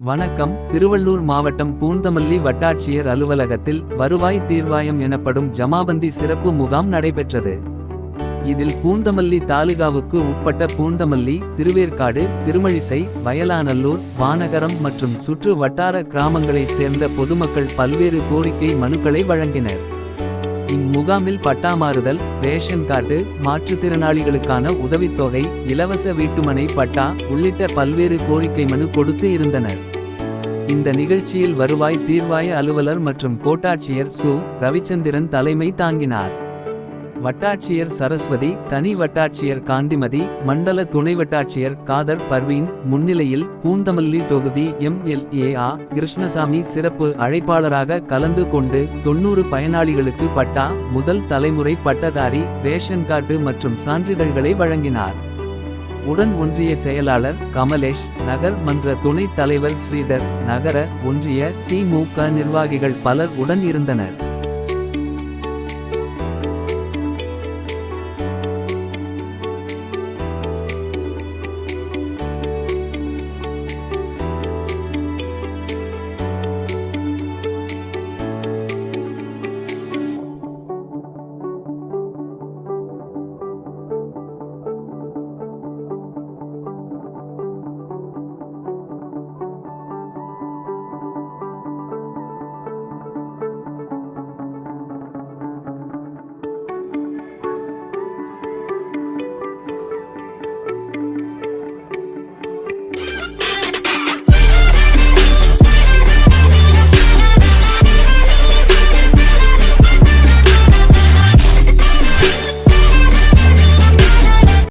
வணக்கம். திருவள்ளூர் மாவட்டம் பூந்தமல்லி வட்டாட்சியர் அலுவலகத்தில் வருவாய் தீர்வாயம் எனப்படும் ஜமாபந்தி சிறப்பு முகாம் நடைபெற்றது. இதில் பூந்தமல்லி தாலுகாவுக்கு உட்பட்ட பூந்தமல்லி திருவேற்காடு திருமழிசை வயலானல்லூர் வானகரம் மற்றும் சுற்று வட்டார கிராமங்களைச் சேர்ந்த பொதுமக்கள் பல்வேறு கோரிக்கை மனுக்களை வழங்கினர். இம்முகாமில் பட்டா மாறுதல் ரேஷன் கார்டு மாற்றுத்திறனாளிகளுக்கான உதவித்தொகை இலவச வீட்டுமனை பட்டா உள்ளிட்ட பல்வேறு கோரிக்கை மனு கொடுத்து இருந்தனர். இந்த நிகழ்ச்சியில் வருவாய் தீர்வாய அலுவலர் மற்றும் கோட்டாட்சியர் சு. ரவிச்சந்திரன் தலைமை தாங்கினார். வட்டாட்சியர் சரஸ்வதி தனி வட்டாட்சியர் காந்திமதி மண்டல துணை வட்டாட்சியர் காதர் பர்வீன் முன்னிலையில் பூந்தமல்லி தொகுதி எம்எல்ஏ ஆ. கிருஷ்ணசாமி சிறப்பு அழைப்பாளராக கலந்து கொண்டு தொன்னூறு பயனாளிகளுக்கு பட்டா முதல் தலைமுறை பட்டதாரி ரேஷன் கார்டு மற்றும் சான்றிதழ்களை வழங்கினார். உடன் ஒன்றிய செயலாளர் கமலேஷ் நகர் மன்ற துணைத் தலைவர் ஸ்ரீதர் நகர ஒன்றிய திமுக நிர்வாகிகள் பலர் உடன் இருந்தனர்.